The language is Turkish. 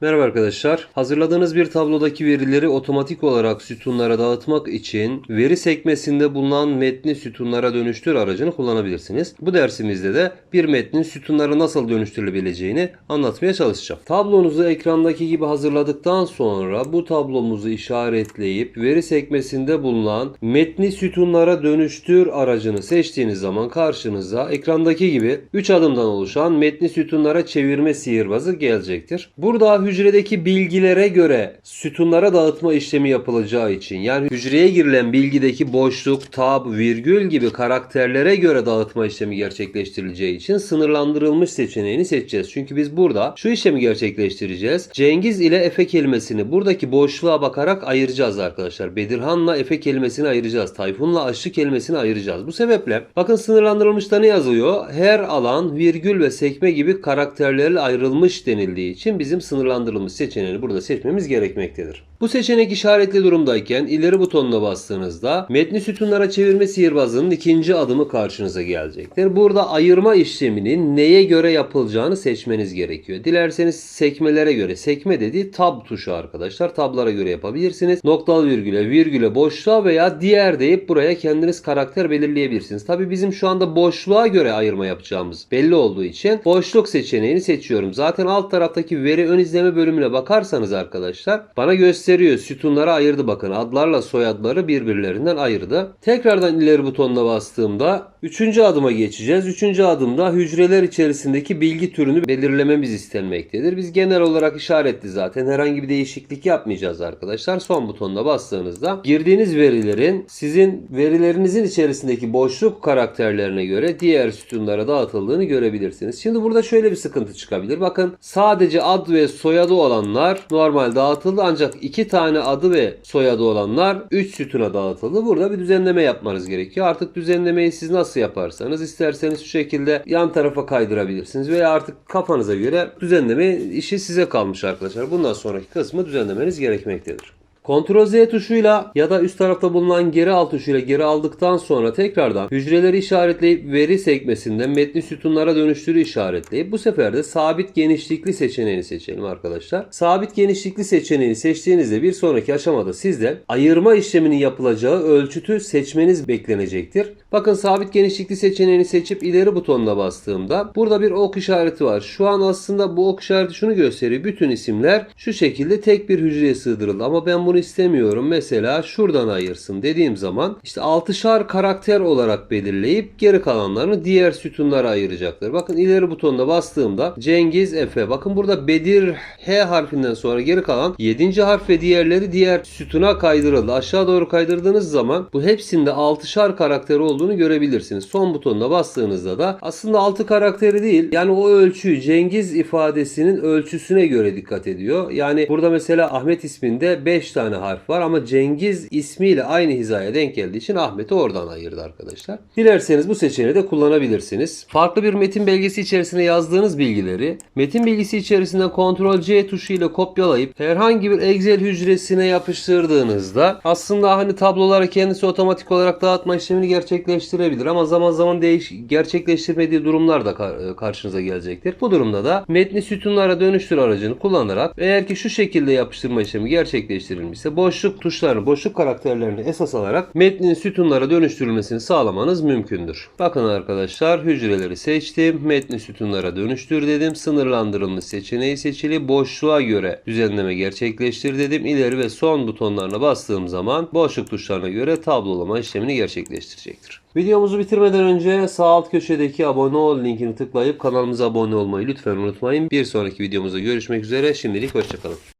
Merhaba arkadaşlar. Hazırladığınız bir tablodaki verileri otomatik olarak sütunlara dağıtmak için veri sekmesinde bulunan metni sütunlara dönüştür aracını kullanabilirsiniz. Bu dersimizde de bir metnin sütunlara nasıl dönüştürülebileceğini anlatmaya çalışacağım. Tablonuzu ekrandaki gibi hazırladıktan sonra bu tablomuzu işaretleyip veri sekmesinde bulunan metni sütunlara dönüştür aracını seçtiğiniz zaman karşınıza ekrandaki gibi 3 adımdan oluşan metni sütunlara çevirme sihirbazı gelecektir. Burada hücredeki bilgilere göre sütunlara dağıtma işlemi yapılacağı için yani hücreye girilen bilgideki boşluk, tab, virgül gibi karakterlere göre dağıtma işlemi gerçekleştirileceği için sınırlandırılmış seçeneğini seçeceğiz. Çünkü biz burada şu işlemi gerçekleştireceğiz. Cengiz ile Efe kelimesini buradaki boşluğa bakarak ayıracağız arkadaşlar. Bedirhan'la Efe kelimesini ayıracağız. Tayfun'la Aşçı kelimesini ayıracağız. Bu sebeple bakın sınırlandırılmışta ne yazıyor? Her alan virgül ve sekme gibi karakterlerle ayrılmış denildiği için bizim sınırlandırılmış seçeneğini burada seçmemiz gerekmektedir. Bu seçenek işaretli durumdayken ileri butonuna bastığınızda metni sütunlara çevirme sihirbazının ikinci adımı karşınıza gelecektir. Burada ayırma işleminin neye göre yapılacağını seçmeniz gerekiyor. Dilerseniz sekmelere göre, sekme dediği tab tuşu arkadaşlar. Tablara göre yapabilirsiniz. Noktalı virgüle, virgüle, boşluğa veya diğer deyip buraya kendiniz karakter belirleyebilirsiniz. Tabi bizim şu anda boşluğa göre ayırma yapacağımız belli olduğu için boşluk seçeneğini seçiyorum. Zaten alt taraftaki veri ön izleme bölümüne bakarsanız arkadaşlar bana gösteriyor. Sütunlara ayırdı bakın. Adlarla soyadları birbirlerinden ayırdı. Tekrardan ileri butonuna bastığımda üçüncü adıma geçeceğiz. Üçüncü adımda hücreler içerisindeki bilgi türünü belirlememiz istenmektedir. Biz genel olarak işaretli zaten. Herhangi bir değişiklik yapmayacağız arkadaşlar. Son butonuna bastığınızda girdiğiniz verilerin sizin verilerinizin içerisindeki boşluk karakterlerine göre diğer sütunlara dağıtıldığını görebilirsiniz. Şimdi burada şöyle bir sıkıntı çıkabilir. Bakın sadece ad ve soyadı olanlar normal dağıtıldı ancak iki tane adı ve soyadı olanlar 3 sütuna dağıtıldı. Burada bir düzenleme yapmanız gerekiyor. Artık düzenlemeyi siz nasıl yaparsanız isterseniz şu şekilde yan tarafa kaydırabilirsiniz veya artık kafanıza göre düzenleme işi size kalmış arkadaşlar. Bundan sonraki kısmı düzenlemeniz gerekmektedir. Ctrl Z tuşuyla ya da üst tarafta bulunan geri al tuşuyla geri aldıktan sonra tekrardan hücreleri işaretleyip veri sekmesinden metni sütunlara dönüştürü işaretleyip bu sefer de sabit genişlikli seçeneğini seçelim arkadaşlar. Sabit genişlikli seçeneğini seçtiğinizde bir sonraki aşamada sizden ayırma işleminin yapılacağı ölçütü seçmeniz beklenecektir. Bakın sabit genişlikli seçeneğini seçip ileri butonuna bastığımda burada bir ok işareti var. Şu an aslında bu ok işareti şunu gösteriyor. Bütün isimler şu şekilde tek bir hücreye sığdırıldı. Ama ben bunu istemiyorum. Mesela şuradan ayırsın dediğim zaman işte 6'şar karakter olarak belirleyip geri kalanlarını diğer sütunlara ayıracaktır. Bakın ileri butonuna bastığımda Cengiz Efe. Bakın burada Bedir H harfinden sonra geri kalan 7. harf ve diğerleri diğer sütuna kaydırıldı. Aşağı doğru kaydırdığınız zaman bu hepsinde 6'şar karakteri olduğunu görebilirsiniz. Son butonuna bastığınızda da aslında 6 karakteri değil yani o ölçüyü Cengiz ifadesinin ölçüsüne göre dikkat ediyor. Yani burada mesela Ahmet isminde 5 tane harf var ama Cengiz ismiyle aynı hizaya denk geldiği için Ahmet'i oradan ayırdı arkadaşlar. Dilerseniz bu seçeneği de kullanabilirsiniz. Farklı bir metin belgesi içerisine yazdığınız bilgileri metin bilgisi içerisinden Ctrl C tuşu ile kopyalayıp herhangi bir Excel hücresine yapıştırdığınızda aslında hani tabloları kendisi otomatik olarak dağıtma işlemini gerçekleştirebilir ama zaman zaman değiş gerçekleştirmediği durumlar da ka- karşınıza gelecektir. Bu durumda da metni sütunlara dönüştür aracını kullanarak eğer ki şu şekilde yapıştırma işlemi gerçekleştirilmişse boşluk tuşlarını, boşluk karakterlerini esas alarak metnin sütunlara dönüştürülmesini sağlamanız mümkündür. Bakın arkadaşlar hücreleri seçtim. Metni sütunlara dönüştür dedim. Sınırlandırılmış seçeneği seçili. Boşluğa göre düzenleme gerçekleştir dedim. İleri ve son butonlarına bastığım zaman boşluk tuşlarına göre tablolama işlemini gerçekleştirecektir. Videomuzu bitirmeden önce sağ alt köşedeki abone ol linkini tıklayıp kanalımıza abone olmayı lütfen unutmayın. Bir sonraki videomuzda görüşmek üzere. Şimdilik hoşçakalın.